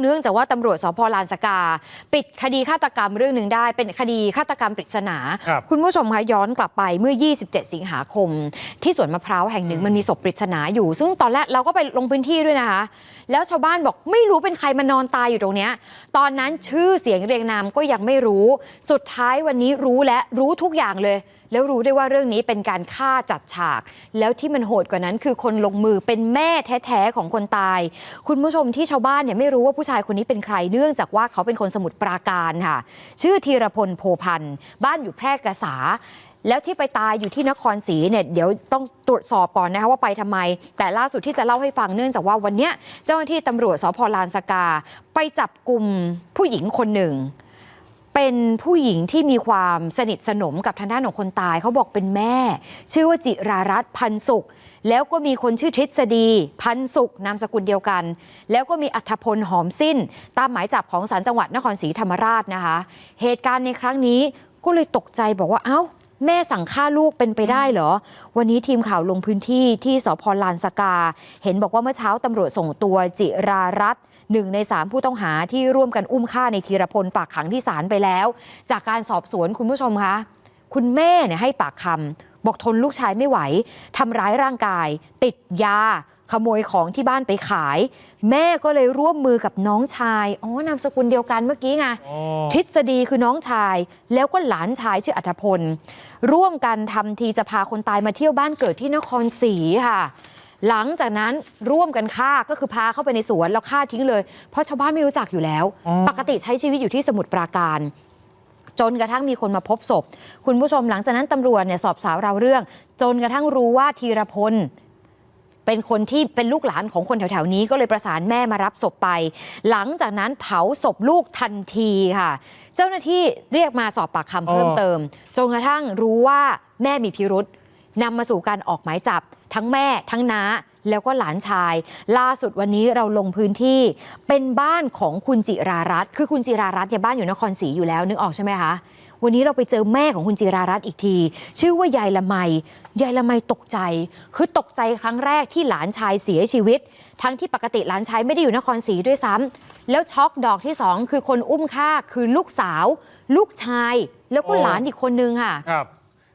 เนื่องจากว่าตำรวจสพลานสกา ปิดคดีฆาตกรรมเรื่องหนึ่งได้ เป็นคดีฆาตกรรมปริศนาครับคุณผู้ชมคะย้อนกลับไปเมื่อ 27 สิงหาคม ที่สวนมะพร้าวแห่งหนึ่งมันมีศพปริศนาอยู่ ซึ่งตอนแรกเราก็ไปลงพื้นที่ด้วยนะคะ แล้วชาวบ้านบอกไม่รู้เป็นใครมานอนตายอยู่ตรงเนี้ยตอนนั้นชื่อเสียงเรียงนามก็ยังไม่รู้ สุดท้ายวันนี้รู้และรู้ทุกอย่างเลยแล้วรู้ได้ว่าเรื่องนี้เป็นการฆ่าจัดฉาก แล้วที่มันโหดกว่านั้นคือคนลงมือเป็นแม่แท้ๆของคนตาย คุณผู้ชมที่ชาวบ้านเนี่ยไม่รู้ว่าผู้ชายคนนี้เป็นใครเนื่องจากว่าเขาเป็นคนสมุทรปราการค่ะ ชื่อธีรพลโพพันธ์บ้านอยู่แพร่กษาแล้วที่ไปตายอยู่ที่นครศรีเนี่ยเดี๋ยวต้องตรวจสอบก่อนนะคะว่าไปทำไม แต่ล่าสุดที่จะเล่าให้ฟังเนื่องจากว่าวันนี้เจ้าหน้าที่ตำรวจสพลานสกา ไปจับกลุ่มผู้หญิงคนหนึ่ง เป็นผู้หญิงที่มีความสนิทสนมกับทางด้านของคนตายเขาบอกเป็นแม่ ชื่อว่าจิรารัตน์พันสุข แล้วก็มีคนชื่อทฤษฎี พันสุขนามสกุลเดียวกัน แล้วก็มีอัธพลหอมสิ้น ตามหมายจับของศาลจังหวัดนครศรีธรรมราชนะคะ เหตุการณ์ในครั้งนี้ก็เลยตกใจบอกว่าเอ้า แม่สั่งฆ่าลูกเป็นไปได้เหรอ วันนี้ทีมข่าวลงพื้นที่ที่สพลานสกา เห็นบอกว่าเมื่อเช้าตำรวจส่งตัวจิรารัตน์หนึ่งในสามผู้ต้องหาที่ร่วมกันอุ้มฆ่าในธีรพลฝากขังที่ศาลไปแล้ว จากการสอบสวนคุณผู้ชมคะ คุณแม่เนี่ยให้ปากคำบอกทนลูกชายไม่ไหวทำร้ายร่างกาย ติดยา ขโมยของที่บ้านไปขาย แม่ก็เลยร่วมมือกับน้องชายอ๋อนามสกุลเดียวกันเมื่อกี้ไงอ๋อทฤษฎีคือน้องชาย แล้วก็หลานชายชื่ออัธพล ร่วมกันทำทีจะพาคนตายมาเที่ยวบ้านเกิดที่นครศรีค่ะ หลังจากนั้นร่วมกันฆ่าก็คือพาเข้าไปในสวนแล้วฆ่าทิ้งเลย เพราะชาวบ้านไม่รู้จักอยู่แล้วอ๋อปกติใช้ชีวิตอยู่ที่สมุทรปราการจนกระทั่งมีคนมาพบศพ คุณผู้ชมหลังจากนั้นตำรวจเนี่ยสอบสาวเราวเรื่อง จนกระทั่งรู้ว่าธีรพล เป็นคนที่เป็นลูกหลานของคนแถวๆนี้ก็เลยประสานแม่มารับศพไป หลังจากนั้นเผาศพลูกทันทีค่ะ เจ้าหน้าที่เรียกมาสอบปากคำเพิ่มเติมจนกระทั่งรู้ว่าแม่มีพิรุษนำมาสู่การออกหมายจับ ทั้งแม่ทั้งน้าแล้วก็หลานชาย ล่าสุดวันนี้เราลงพื้นที่เป็นบ้านของคุณจิรารัตน์คือคุณจิรารัตน์เนี่ยบ้านอยู่นครศรีอยู่แล้วนึกออกใช่ไหมคะ วันนี้เราไปเจอแม่ของคุณจิรารัตน์อีกที ชื่อว่ายายละไมยายละไมตกใจ คือตกใจครั้งแรกที่หลานชายเสียชีวิต ทั้งที่ปกติหลานชายไม่ได้อยู่นครศรีด้วยซ้ำแล้วช็อกดอกที่สองคือคนอุ้มฆ่าคือลูกสาว ลูกชายแล้วก็หลานอีกคนนึงค่ะครับ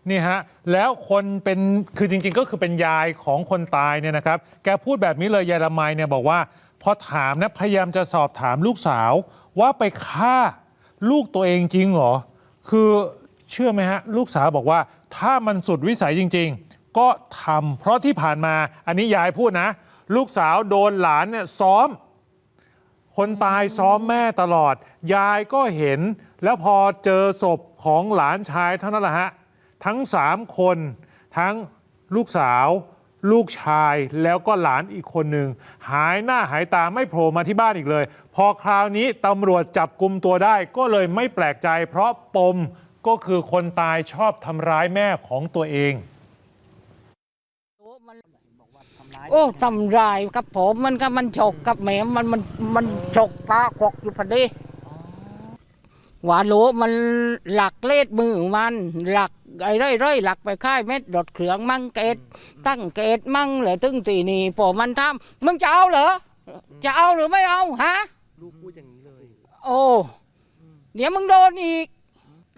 นี่ฮะแล้วคนเป็นคือจริง ๆ ก็คือเป็นยายของคนตายเนี่ยนะครับ แกพูดแบบนี้เลยยายละไมเนี่ยบอกว่า พอถามนะพยายามจะสอบถามลูกสาวว่าไปฆ่าลูกตัวเองจริงเหรอ คือเชื่อไหมฮะ ลูกสาวบอกว่า ถ้ามันสุดวิสัยจริง ๆ ก็ทำเพราะที่ผ่านมาอันนี้ยายพูดนะ ลูกสาวโดนหลานเนี่ยซ้อม คนตายซ้อมแม่ตลอด ยายก็เห็น แล้วพอเจอศพของหลานชายเท่านั้นแหละฮะ ทั้งสามคน ทั้งลูกสาว ลูกชายแล้วก็หลานอีกคนหนึ่ง หายหน้าหายตาไม่โผล่มาที่บ้านอีกเลย พอคราวนี้ตำรวจจับกลุ่มตัวได้ก็เลยไม่แปลกใจ เพราะปมก็คือคนตายชอบทำร้ายแม่ของตัวเอง โอ้ทำร้ายกับผมมันก็มันฉกกับแหมมันมันมันฉกตาขวกอยู่พอดีหวานโหลมันหลักเล็ดมือมันหลัก ไอ้เร่อยๆหลักไปค่ายเม็ดดดเขืองมั่งเกต ตั้งเกตมั่งเลยตึงตีนี่พอมันทำมึงจะเอาเหรอจะเอาหรือไม่เอาฮะลูกพูดอย่างนี้เลย โอ้เดี๋ยวมึงโดนอีก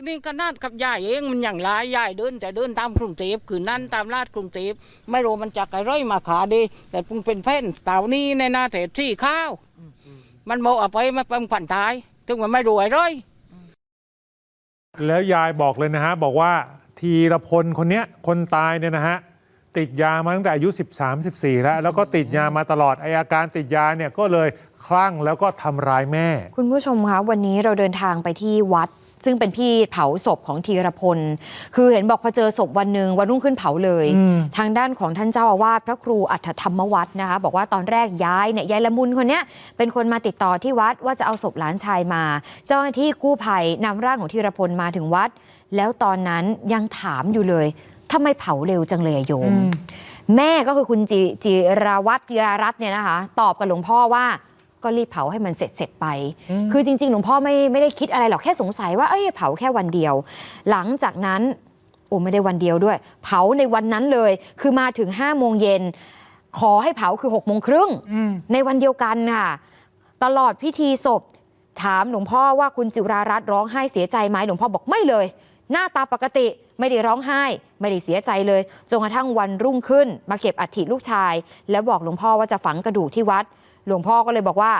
นี่ขนาดกับยายเองมันอย่างไรยายเดิน แต่เดินตามกรุงเทพคือนั่นตามลาดกรุงเทพไม่รู้มันจากอะไรมาขาดี แต่พุงเป็นแผ่นเต่านี้ในหน้าเถที่ข้าว มันโมเอาไปมาเป็นขวัญตายถึงมันไม่รวยเลยแล้วยายบอกเลยนะฮะ บอกว่า ทีละพลคนเนี้ยคนตายเนี่ยนะฮะติดยามาตั้งแต่อายุ 13 14 แล้ว แล้วก็ติดยามาตลอดไออาการติดยาเนี่ยก็เลยคลั่งแล้วก็ทำร้ายแม่ คุณผู้ชมคะวันนี้เราเดินทางไปที่วัด ซึ่งเป็นพี่เผาศพของธีรพล คือเห็นบอกพอเจอศพวันหนึ่งวันรุ่งขึ้นเผาเลยอืมทางด้านของท่านเจ้าอาวาสพระครูอัฏฐธรรมวัดนะคะ บอกว่าตอนแรกย้ายเนี่ยยายละมุนคนเนี้ยเป็นคนมาติดต่อที่วัดว่าจะเอาศพหลานชายมา เจ้าหน้าที่กู้ภัยนำร่างของธีรพลมาถึงวัด แล้วตอนนั้นยังถามอยู่เลยทำไมเผาเร็วจังเลยอะโยม แม่ก็คือคุณจิจิราวัตรจิรารัตน์เนี่ยนะคะ ตอบกับหลวงพ่อว่า ก็รีบเผาให้มันเสร็จเสร็จๆไปอืมคือจริงๆ หลวงพ่อไม่ไม่ได้คิดอะไรหรอกแค่สงสัยว่าเอ้ยเผาแค่วันเดียว หลังจากนั้นโอ้ไม่ได้วันเดียวด้วย เผาในวันนั้นเลย คือมาถึง5้าโมงเย็นขอให้เผาคือ6กโมงครึ่งอืมในวันเดียวกันค่ะ ตลอดพิธีศพ ถามหลวงพ่อว่าคุณจิรารัตน์ร้องไห้เสียใจไหมหลวงพ่อบอกไม่เลย หน้าตาปกติไม่ได้ร้องไห้ ไม่ได้เสียใจเลยจนกระทั่งวันรุ่งขึ้น มาเก็บอัฐิลูกชาย แล้วบอกหลวงพ่อว่าจะฝังกระดูกที่วัด หลวงพ่อก็เลยบอกว่า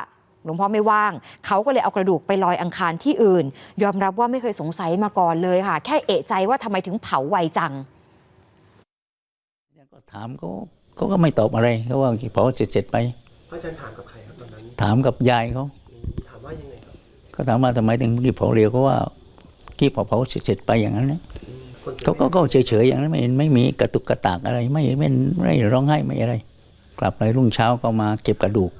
หลวงพ่อไม่ว่าง เขาก็เลยเอากระดูกไปลอยอังคารที่อื่น ยอมรับว่าไม่เคยสงสัยมาก่อนเลยค่ะ แค่เอะใจว่าทำไมถึงเผาไวจังก็ถามเขาเขาก็ไม่ตอบอะไรเขาว่าเผาเสร็จๆไปพระอาจารย์ถามกับใครครับตอนนั้น ถามกับยายเขาอืมถามว่ายังไงครับเขาถามว่าทำไมถึงรีบเผาเร็วเขาว่า ที่เผาเผาเสร็จๆไปอย่างนั้นนะอืมคนเขาก็ก็เฉยๆอย่างนั้นไม่ไม่มีกระตุกกระตากอะไร ไม่ไม่ไม่ร้องไห้ไม่อะไร กลับไปรุ่งเช้าก็มาเก็บกระดูก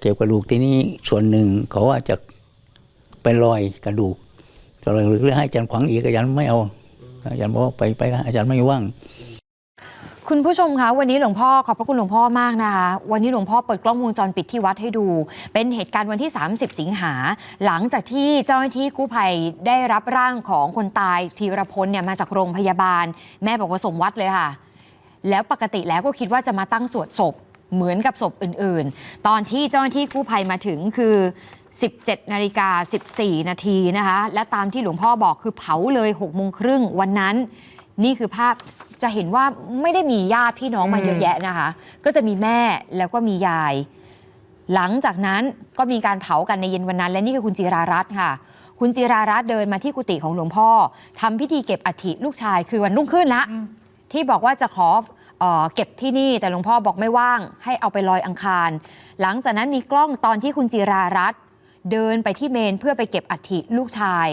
เก็บกระดูกที่นี่ส่วนหนึ่งเขาว่าจะไปลอยกระดูกจะลอยหรือให้อาจารย์ขวังอีกอาจารย์ไม่เอาอาจารย์บอกว่าไปไปอาจารย์ไม่ว่าง คุณผู้ชมคะวันนี้หลวงพ่อขอบพระคุณหลวงพ่อมากนะคะ วันนี้หลวงพ่อเปิดกล้องวงจรปิดที่วัดให้ดู เป็นเหตุการณ์วันที่ 30 สิงหา หลังจากที่เจ้าหน้าที่กู้ภัยได้รับร่างของคนตายธีรพลเนี่ยมาจากโรงพยาบาล แม่บอกว่าส่งวัดเลยค่ะ แล้วปกติแล้วก็คิดว่าจะมาตั้งสวดศพเหมือนกับศพอื่นๆ ตอนที่เจ้าหน้าที่กู้ภัยมาถึงคือ 17 นาฬิกา 14 นาทีนะคะ และตามที่หลวงพ่อบอกคือเผาเลย6โมงครึ่งวันนั้น นี่คือภาพ จะเห็นว่าไม่ได้มีญาติพี่น้องมาเยอะแยะนะคะ ก็จะมีแม่แล้วก็มียาย หลังจากนั้นก็มีการเผากันในเย็นวันนั้น และนี่คือคุณจิรารัตน์ค่ะ คุณจิรารัตน์เดินมาที่กุฏิของหลวงพ่อทำพิธีเก็บอัฐิลูกชายคือวันรุ่งขึ้นละที่บอกว่าจะขอเออเก็บที่นี่แต่หลวงพ่อบอกไม่ว่าง ให้เอาไปลอยอังคาร หลังจากนั้นมีกล้องตอนที่คุณจิรารัตน์เดินไปที่เมนเพื่อไปเก็บอัฐิลูกชาย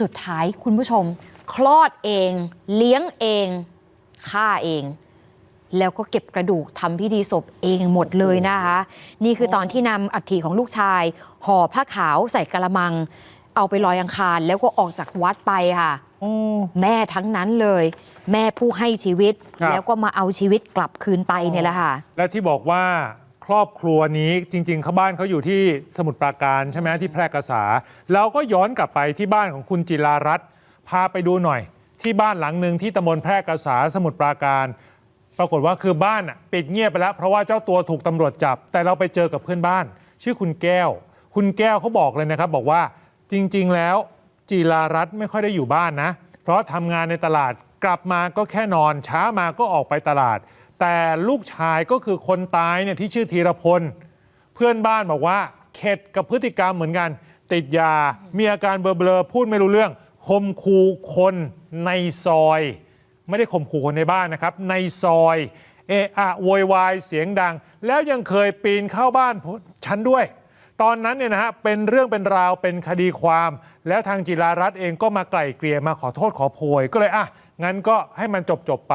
สุดท้ายคุณผู้ชม คลอดเอง เลี้ยงเอง ฆ่าเอง แล้วก็เก็บกระดูกทำพิธีศพเองหมดเลยนะคะ นี่คือตอนที่นำอัฐิของลูกชาย ห่อผ้าขาวใส่กระมัง เอาไปลอยอังคารแล้วก็ออกจากวัดไปค่ะโอ้แม่ทั้งนั้นเลย แม่ผู้ให้ชีวิต ครับ แล้วก็มาเอาชีวิตกลับคืนไปเนี่ยแหละค่ะ และที่บอกว่าครอบครัวนี้จริงๆเขาบ้านเขาอยู่ที่สมุทรปราการใช่ไหมที่แพร่กษา เราก็ย้อนกลับไปที่บ้านของคุณจิรารัตน์พาไปดูหน่อย ที่บ้านหลังหนึ่งที่ตำบลแพร่กษาสมุทรปราการ ปรากฏว่าคือบ้านน่ะปิดเงียบไปแล้ว เพราะว่าเจ้าตัวถูกตำรวจจับ แต่เราไปเจอกับเพื่อนบ้าน ชื่อคุณแก้ว คุณแก้วเขาบอกเลยนะครับ บอกว่าจริง ๆ แล้วจิรารัตน์ไม่ค่อยได้อยู่บ้านนะ เพราะทำงานในตลาดกลับมาก็แค่นอนช้ามาก็ออกไปตลาด แต่ลูกชายก็คือคนตายเนี่ยที่ชื่อธีรพลเพื่อนบ้านบอกว่าเข็ดกับพฤติกรรมเหมือนกัน ติดยา มีอาการเบลอๆพูดไม่รู้เรื่อง คมคูคนในซอย ไม่ได้ข่มขู่คนในบ้านนะครับ ในซอยเอะอะโวยวายเสียงดัง แล้วยังเคยปีนเข้าบ้านฉันด้วย ตอนนั้นเนี่ยนะฮะเป็นเรื่องเป็นราวเป็นคดีความ แล้วทางจิรารัตน์เองก็มาไกล่เกลี่ยมาขอโทษขอโพยก็เลยอะงั้นก็ให้มันจบจบไป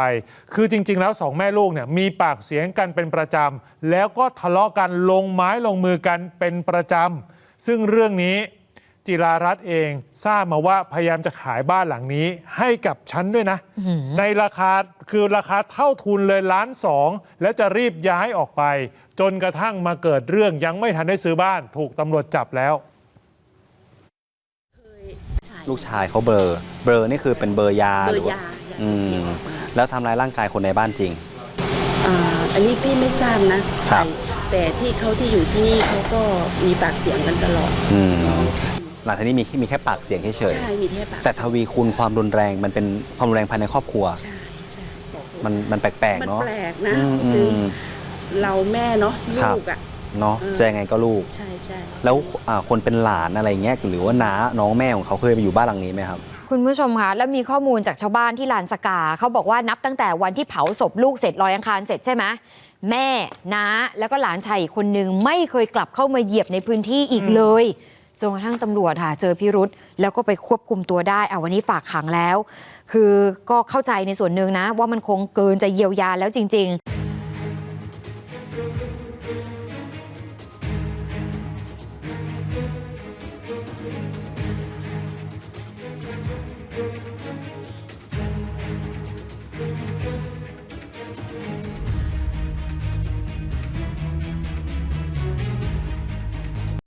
คือจริง ๆ แล้วสองแม่ลูกเนี่ยมีปากเสียงกันเป็นประจำ แล้วก็ทะเลาะกันลงไม้ลงมือกันเป็นประจำ ซึ่งเรื่องนี้ จิรารัตน์เองทราบมาว่าพยายามจะขายบ้านหลังนี้ให้กับฉันด้วยนะ ในราคาคือราคาเท่าทุนเลยล้านสองแล้วจะรีบย้ายออกไป จนกระทั่งมาเกิดเรื่องยังไม่ทันได้ซื้อบ้าน ถูกตำรวจจับแล้ว ลูกชายเขาเบลอเบลอนี่คือเป็นเบลอยาเบอหรือร์ว่ายาอย่าอืเสพติดมออกมาแล้วทำร้ายร่างกายคนในบ้านจริง อ่าอันนี้พี่ไม่ทราบนะครับ แต่ที่เขาที่อยู่ที่นี่เขาก็มีปากเสียงกันตลอด อืม หลังจากนี้มีมีแค่ปากเสียงเฉยใช่มีแค่ปากๆแต่ทวีคูณความรุนแรงมันเป็นความรุนแรงภายในครอบครัว ใช่ใช่มันมันแปลกมันๆเนาะแปลกนะอืมอืคือม เราแม่เนาะครับลูกอะ เนาะเออจะยังไงก็ลูก ใช่ใช่ แล้วอ่าคนเป็นหลานอะไรเงี้ยหรือว่าน้าน้องแม่ของเขาเคยไปอยู่บ้านหลังนี้ไหมครับ คุณผู้ชมคะแล้วมีข้อมูลจากชาวบ้านที่ลานสกา เขาบอกว่านับตั้งแต่วันที่เผาศพลูกเสร็จลอยอังคารเสร็จใช่ไหมแม่น้าแล้วก็หลานชายอีกคนนึงไม่เคยกลับเข้ามาเหยียบในพื้นที่อีกเลย จนกระทั่งตำรวจค่ะเจอพิรุษแล้วก็ไปควบคุมตัวได้เอาวันนี้ฝากขังแล้ว คือก็เข้าใจในส่วนหนึ่งนะ ว่ามันคงเกินจะเยียวยาแล้วจริง ๆ